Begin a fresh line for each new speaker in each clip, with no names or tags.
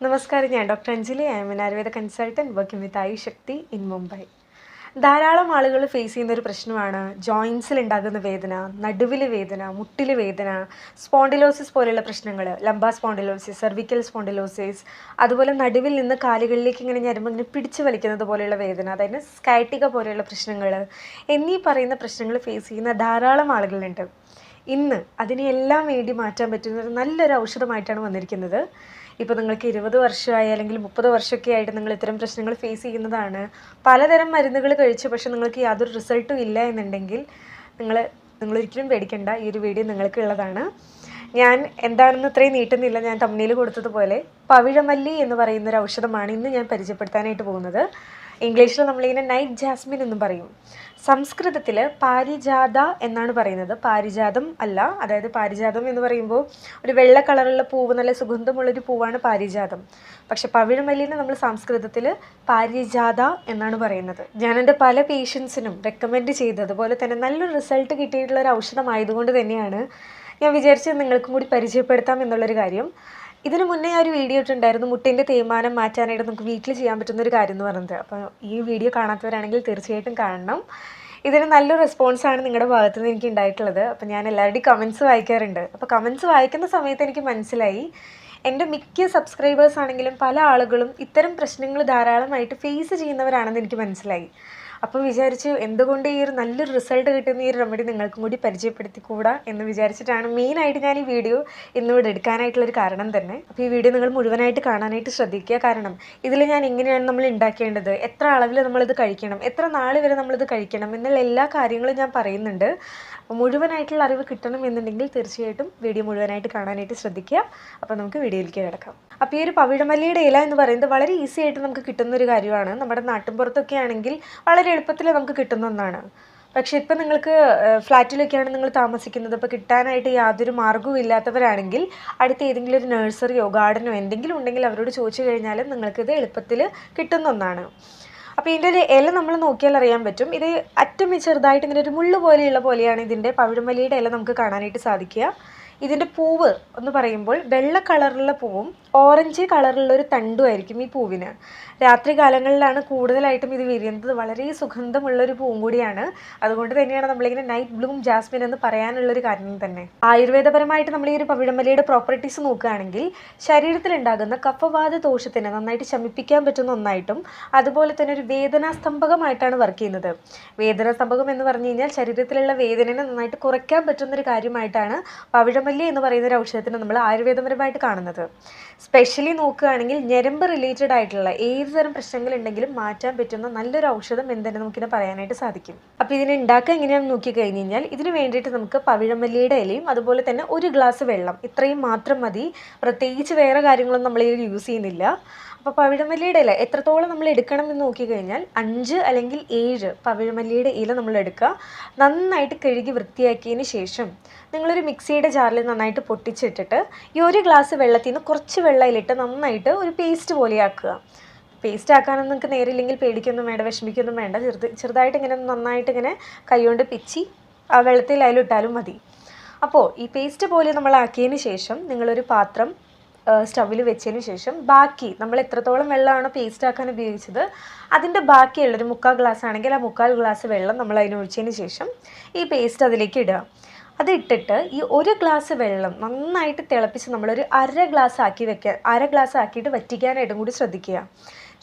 നമസ്കാരം ഞാൻ doctor Anjali. I am an Ayurveda consultant working with Ayu Shakti in Mumbai ധാരാളം ആളുകൾ face ചെയ്യുന്ന ഒരു പ്രശ്നമാണ് ജോയിൻസിൽ ഉണ്ടാകുന്ന വേദന നടുവിൽ വേദന മുട്ടിൽ വേദന സ്പോണ്ടിലോസിസ് പോലെയുള്ള പ്രശ്നങ്ങൾ ലംബ സ്പോണ്ടിലോസിസ് സെർവിക്കൽ സ്പോണ്ടിലോസിസ് അതുപോലെ നടുവിൽ നിന്ന് കാലുകളിലേക്ക് ഇങ്ങനെ ഞരമ്പ് ഇങ്ങനെ പിടിച്ചു വലിക്കുന്നത് പോലെയുള്ള വേദന അതായത് സ്കാറ്റിക പോലെയുള്ള പ്രശ്നങ്ങൾ എന്നീ പറയുന്ന പ്രശ്നങ്ങൾ ഫേസ് ചെയ്യുന്ന ധാരാളം ആളുകളുണ്ട്. ഇന്ന് അതിനെല്ലാം വേണ്ടി മാറ്റാൻ പറ്റുന്ന ഒരു നല്ലൊരു ഔഷധമായിട്ടാണ് വന്നിരിക്കുന്നത്. ഇപ്പോൾ നിങ്ങൾക്ക് ഇരുപത് വർഷമായി അല്ലെങ്കിൽ മുപ്പത് വർഷമൊക്കെ ആയിട്ട് നിങ്ങൾ ഇത്തരം പ്രശ്നങ്ങൾ ഫേസ് ചെയ്യുന്നതാണ്. പലതരം മരുന്നുകൾ കഴിച്ചു പക്ഷെ നിങ്ങൾക്ക് യാതൊരു റിസൾട്ടും ഇല്ല എന്നുണ്ടെങ്കിൽ നിങ്ങൾ നിങ്ങൾ ഒരിക്കലും പേടിക്കേണ്ട. ഈ ഒരു വീഡിയോ നിങ്ങൾക്ക് ഉള്ളതാണ്. ഞാൻ എന്താണെന്ന് ഇത്രയും നീട്ടുന്നില്ല. ഞാൻ തമ്മിൽ കൊടുത്തതുപോലെ പവിഴമല്ലി എന്ന് പറയുന്ന ഒരു ഔഷധമാണ് ഇന്ന് ഞാൻ പരിചയപ്പെടുത്താനായിട്ട് പോകുന്നത്. ഇംഗ്ലീഷിൽ നമ്മളിങ്ങനെ നൈറ്റ് ജാസ്മിൻ എന്നും പറയും. സംസ്കൃതത്തിൽ പാരിജാത എന്നാണ് പറയുന്നത്. പാരിജാതം അല്ല അതായത് പാരിജാതം എന്ന് പറയുമ്പോൾ ഒരു വെള്ള കളറുള്ള പൂവ് നല്ല സുഗന്ധമുള്ളൊരു പൂവാണ് പാരിജാതം. പക്ഷെ പവിഴമല്ലിനെ നമ്മൾ സംസ്കൃതത്തിൽ പാരിജാത എന്നാണ് പറയുന്നത്. ഞാൻ എന്റെ പല പേഷ്യൻസിനും റെക്കമെൻഡ് ചെയ്ത് അതുപോലെ തന്നെ നല്ലൊരു റിസൾട്ട് കിട്ടിയിട്ടുള്ള ഒരു ഔഷധമായതുകൊണ്ട് തന്നെയാണ് ഞാൻ വിചാരിച്ചത് നിങ്ങൾക്കും കൂടി പരിചയപ്പെടുത്താം എന്നുള്ളൊരു കാര്യം. ഇതിനു മുന്നേ ഒരു വീഡിയോ ഇട്ടുണ്ടായിരുന്നു മുട്ടിന്റെ തേയ്മാനം മാറ്റാനായിട്ട് നമുക്ക് വീട്ടിൽ ചെയ്യാൻ പറ്റുന്ന ഒരു കാര്യം എന്ന് പറയുന്നത്. അപ്പോൾ ഈ വീഡിയോ കാണാത്തവരാണെങ്കിൽ തീർച്ചയായിട്ടും കാണണം. ഇതിന് നല്ലൊരു റെസ്പോൺസാണ് നിങ്ങളുടെ ഭാഗത്തു നിന്ന് എനിക്ക് ഉണ്ടായിട്ടുള്ളത്. അപ്പോൾ ഞാൻ എല്ലാവരുടെയും കമൻസ് വായിക്കാറുണ്ട്. അപ്പോൾ കമൻസ് വായിക്കുന്ന സമയത്ത് എനിക്ക് മനസ്സിലായി എന്റെ മിക്ക സബ്സ്ക്രൈബേഴ്സ് ആണെങ്കിലും പല ആളുകളും ഇത്തരം പ്രശ്നങ്ങൾ ധാരാളമായിട്ട് ഫേസ് ചെയ്യുന്നവരാണെന്ന് എനിക്ക് മനസ്സിലായി. അപ്പോൾ വിചാരിച്ചു എന്തുകൊണ്ട് ഈ ഒരു നല്ലൊരു റിസൾട്ട് കിട്ടുന്ന ഈ ഒരു റെമഡി നിങ്ങൾക്കും കൂടി പരിചയപ്പെടുത്തിക്കൂടാ എന്ന് വിചാരിച്ചിട്ടാണ് മെയിനായിട്ട് ഞാൻ ഈ വീഡിയോ ഇന്നിവിടെ എടുക്കാനായിട്ടുള്ളൊരു കാരണം തന്നെ. അപ്പോൾ ഈ വീഡിയോ നിങ്ങൾ മുഴുവനായിട്ട് കാണാനായിട്ട് ശ്രദ്ധിക്കുക. കാരണം ഇതിൽ ഞാൻ എങ്ങനെയാണ് നമ്മൾ ഉണ്ടാക്കേണ്ടത്. എത്ര അളവിൽ നമ്മളിത് കഴിക്കണം? എത്ര നാൾ വരെ നമ്മളിത് കഴിക്കണം? എന്നുള്ള എല്ലാ കാര്യങ്ങളും ഞാൻ പറയുന്നുണ്ട്. അപ്പോൾ മുഴുവനായിട്ടുള്ള അറിവ് കിട്ടണം എന്നുണ്ടെങ്കിൽ തീർച്ചയായിട്ടും വീഡിയോ മുഴുവനായിട്ട് കാണാനായിട്ട് ശ്രദ്ധിക്കുക. അപ്പോൾ നമുക്ക് വീഡിയോയിലേക്ക് കിടക്കാം. അപ്പോൾ ഈ ഒരു പവിഴമല്ലിയുടെ ഇല എന്ന് പറയുന്നത് വളരെ ഈസി ആയിട്ട് നമുക്ക് കിട്ടുന്ന ഒരു കാര്യമാണ്. നമ്മുടെ നാട്ടിൻപുറത്തൊക്കെ ആണെങ്കിൽ വളരെ എളുപ്പത്തിൽ നമുക്ക് കിട്ടുന്ന ഒന്നാണ്. പക്ഷെ ഇപ്പം നിങ്ങൾക്ക് ഫ്ലാറ്റിലൊക്കെയാണ് നിങ്ങൾ താമസിക്കുന്നത്. അപ്പോൾ കിട്ടാനായിട്ട് യാതൊരു മാർഗവും ഇല്ലാത്തവരാണെങ്കിൽ അടുത്ത ഏതെങ്കിലും ഒരു നഴ്സറിയോ ഗാർഡനോ എന്തെങ്കിലും ഉണ്ടെങ്കിൽ അവരോട് ചോദിച്ചു കഴിഞ്ഞാൽ നിങ്ങൾക്കിത് എളുപ്പത്തിൽ കിട്ടുന്ന ഒന്നാണ്. അപ്പോൾ ഇതിന്റെ ഒരു ഇല നമ്മൾ നോക്കിയാൽ അറിയാൻ പറ്റും. ഇത് അറ്റം ചെറുതായിട്ട് ഇങ്ങനെ ഒരു മുള്ളു പോലെയുള്ള പോലെയാണ് ഇതിന്റെ പവിഴമലിയുടെ ഇല നമുക്ക് കാണാനായിട്ട് സാധിക്കുക. ഇതിന്റെ പൂവ് എന്ന് പറയുമ്പോൾ വെള്ള കളറുള്ള പൂവും ഓറഞ്ച് കളറുള്ള ഒരു തണ്ടുമായിരിക്കും ഈ പൂവിന്. രാത്രി കാലങ്ങളിലാണ് കൂടുതലായിട്ടും ഇത് വിരിയുന്നത്. വളരെ സുഗന്ധമുള്ള ഒരു പൂവും കൂടിയാണ്. അതുകൊണ്ട് തന്നെയാണ് നമ്മളിങ്ങനെ നൈറ്റ് ബ്ലൂം ജാസ്മിൻ എന്ന് പറയാനുള്ളൊരു കാരണം തന്നെ. ആയുർവേദപരമായിട്ട് നമ്മൾ ഈ ഒരു പവിഴമലയുടെ പ്രോപ്പർട്ടീസ് നോക്കുകയാണെങ്കിൽ ശരീരത്തിലുണ്ടാകുന്ന കഫവാദ ദോഷത്തിനെ നന്നായിട്ട് ശമിപ്പിക്കാൻ പറ്റുന്ന ഒന്നായിട്ടും അതുപോലെ തന്നെ ഒരു വേദനാസ്തംഭകമായിട്ടാണ് വർക്ക് ചെയ്യുന്നത്. വേദനാസ്തംഭകം എന്ന് പറഞ്ഞു കഴിഞ്ഞാൽ ശരീരത്തിലുള്ള വേദനയെ നന്നായിട്ട് കുറയ്ക്കാൻ പറ്റുന്ന ഒരു കാര്യമായിട്ടാണ് പവിഴമല്ലി എന്ന് പറയുന്ന ഒരു ഔഷധത്തിന് നമ്മൾ ആയുർവേദപരമായിട്ട് കാണുന്നത്. സ്പെഷ്യലി നോക്കുകയാണെങ്കിൽ ഞരമ്പ് റിലേറ്റഡ് ആയിട്ടുള്ള ഏത് തരം പ്രശ്നങ്ങളുണ്ടെങ്കിലും മാറ്റാൻ പറ്റുന്ന നല്ലൊരു ഔഷധം എന്തെന്ന് തന്നെ നമുക്കിനെ പറയാനായിട്ട് സാധിക്കും. അപ്പോൾ ഇതിനെ ഉണ്ടാക്കുക എങ്ങനെയാണെന്ന് നോക്കി കഴിഞ്ഞ് കഴിഞ്ഞാൽ ഇതിന് വേണ്ടിയിട്ട് നമുക്ക് പവിഴമല്ലിയുടെ ഇലയും അതുപോലെ തന്നെ ഒരു ഗ്ലാസ് വെള്ളം ഇത്രയും മാത്രം മതി. പ്രത്യേകിച്ച് വേറെ കാര്യങ്ങളൊന്നും നമ്മൾ യൂസ് ചെയ്യുന്നില്ല. അപ്പോൾ പവിഴമല്ലിയുടെ ഇല എത്രത്തോളം നമ്മൾ എടുക്കണം എന്ന് നോക്കിക്കഴിഞ്ഞാൽ അഞ്ച് അല്ലെങ്കിൽ ഏഴ് പവിഴമല്ലിയുടെ ഇല നമ്മൾ എടുക്കുക. നന്നായിട്ട് കഴുകി വൃത്തിയാക്കിയതിന് ശേഷം നിങ്ങളൊരു മിക്സിയുടെ ജാറിൽ നന്നായിട്ട് പൊട്ടിച്ചിട്ടിട്ട് ഈ ഒരു ഗ്ലാസ് വെള്ളത്തിൽ നിന്ന് കുറച്ച് വെള്ളയിലിട്ട് നന്നായിട്ട് ഒരു പേസ്റ്റ് പോലെയാക്കുക പേസ്റ്റ് ആക്കാനൊന്നും നിങ്ങൾക്ക് നേരില്ലെങ്കിൽ പേടിക്കൊന്നും വേണ്ട വിഷമിക്കൊന്നും വേണ്ട. ചെറുത് ചെറുതായിട്ട് ഇങ്ങനെ നന്നായിട്ട് ഇങ്ങനെ കൈകൊണ്ട് പിച്ചി ആ വെള്ളത്തിൽ അതിലിട്ടാലും മതി. അപ്പോൾ ഈ പേസ്റ്റ് പോലെ നമ്മൾ ആക്കിയതിന് ശേഷം നിങ്ങളൊരു പാത്രം സ്റ്റവിൽ വെച്ചതിന് ശേഷം ബാക്കി നമ്മൾ എത്രത്തോളം വെള്ളമാണോ പേസ്റ്റ് ആക്കാൻ ഉപയോഗിച്ചത് അതിന്റെ ബാക്കിയുള്ളൊരു മുക്കാൽ ഗ്ലാസ് ആണെങ്കിൽ ആ മുക്കാൽ ഗ്ലാസ് വെള്ളം നമ്മൾ അതിന് ഒഴിച്ചതിന് ശേഷം ഈ പേസ്റ്റ് അതിലേക്ക് ഇടുക. അതിട്ടിട്ട് ഈ ഒരു ഗ്ലാസ് വെള്ളം നന്നായിട്ട് തിളപ്പിച്ച് നമ്മളൊരു അര ഗ്ലാസ് ആക്കി വെക്കുക അര ഗ്ലാസ് ആക്കിയിട്ട് വറ്റിക്കാനായിട്ടും കൂടി ശ്രദ്ധിക്കുക.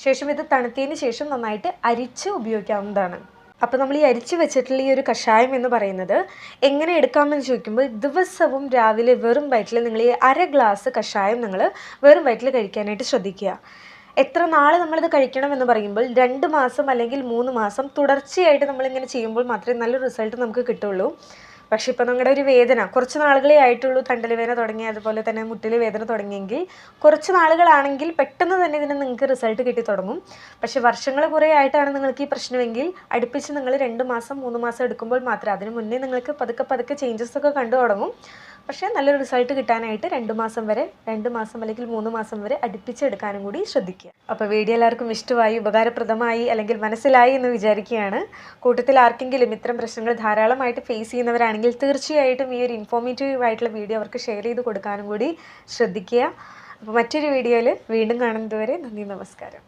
ശേഷം ഇത് തണുത്തതിന് ശേഷം നന്നായിട്ട് അരിച്ച് ഉപയോഗിക്കാവുന്നതാണ്. അപ്പോൾ നമ്മൾ ഈ അരിച്ചു വെച്ചിട്ടുള്ള ഈ ഒരു കഷായം എന്ന് പറയുന്നത് എങ്ങനെ എടുക്കാമെന്ന് ചോദിക്കുമ്പോൾ ദിവസവും രാവിലെ വെറും വയറ്റിൽ നിങ്ങൾ ഈ അര ഗ്ലാസ് കഷായം നിങ്ങൾ വെറും വയറ്റിൽ കഴിക്കാനായിട്ട് ശ്രദ്ധിക്കുക. എത്ര നാൾ നമ്മളിത് കഴിക്കണം എന്ന് പറയുമ്പോൾ രണ്ട് മാസം അല്ലെങ്കിൽ മൂന്ന് മാസം തുടർച്ചയായിട്ട് നമ്മളിങ്ങനെ ചെയ്യുമ്പോൾ മാത്രമേ നല്ല റിസൾട്ട് നമുക്ക് കിട്ടുള്ളൂ. പക്ഷെ ഇപ്പോൾ നിങ്ങളുടെ ഒരു വേദന കുറച്ച് നാളുകളേ ആയിട്ടുള്ളൂ തണ്ടൽ വേദന തുടങ്ങി അതുപോലെ തന്നെ മുട്ടിൽ വേദന തുടങ്ങിയെങ്കിൽ കുറച്ച് നാളുകളാണെങ്കിൽ പെട്ടെന്ന് തന്നെ ഇതിന് നിങ്ങൾക്ക് റിസൾട്ട് കിട്ടി തുടങ്ങും. പക്ഷേ വർഷങ്ങൾ കുറേ ആയിട്ടാണ് നിങ്ങൾക്ക് ഈ പ്രശ്നമെങ്കിൽ അടുപ്പിച്ച് നിങ്ങൾ രണ്ട് മാസം മൂന്ന് മാസം എടുക്കുമ്പോൾ മാത്രമേ അതിന് മുന്നേ നിങ്ങൾക്ക് പതുക്കെ പതുക്കെ ചേഞ്ചസ് ഒക്കെ കണ്ടു തുടങ്ങും. പക്ഷേ നല്ലൊരു റിസൾട്ട് കിട്ടാനായിട്ട് രണ്ട് മാസം വരെ രണ്ട് മാസം അല്ലെങ്കിൽ മൂന്ന് മാസം വരെ അടുപ്പിച്ചെടുക്കാനും കൂടി ശ്രദ്ധിക്കുക. അപ്പോൾ വീഡിയോ എല്ലാവർക്കും ഇഷ്ടമായി ഉപകാരപ്രദമായി അല്ലെങ്കിൽ മനസ്സിലായി എന്ന് വിചാരിക്കുകയാണ്. കൂട്ടത്തിൽ ആർക്കെങ്കിലും ഇത്തരം പ്രശ്നങ്ങൾ ധാരാളമായിട്ട് ഫേസ് ചെയ്യുന്നവരാണെങ്കിൽ തീർച്ചയായിട്ടും ഈ ഒരു ഇൻഫോർമേറ്റീവ് ആയിട്ടുള്ള വീഡിയോ അവർക്ക് ഷെയർ ചെയ്ത് കൊടുക്കാനും കൂടി ശ്രദ്ധിക്കുക. അപ്പോൾ മറ്റൊരു വീഡിയോയിൽ വീണ്ടും കാണുന്നതുവരെ നന്ദി നമസ്കാരം.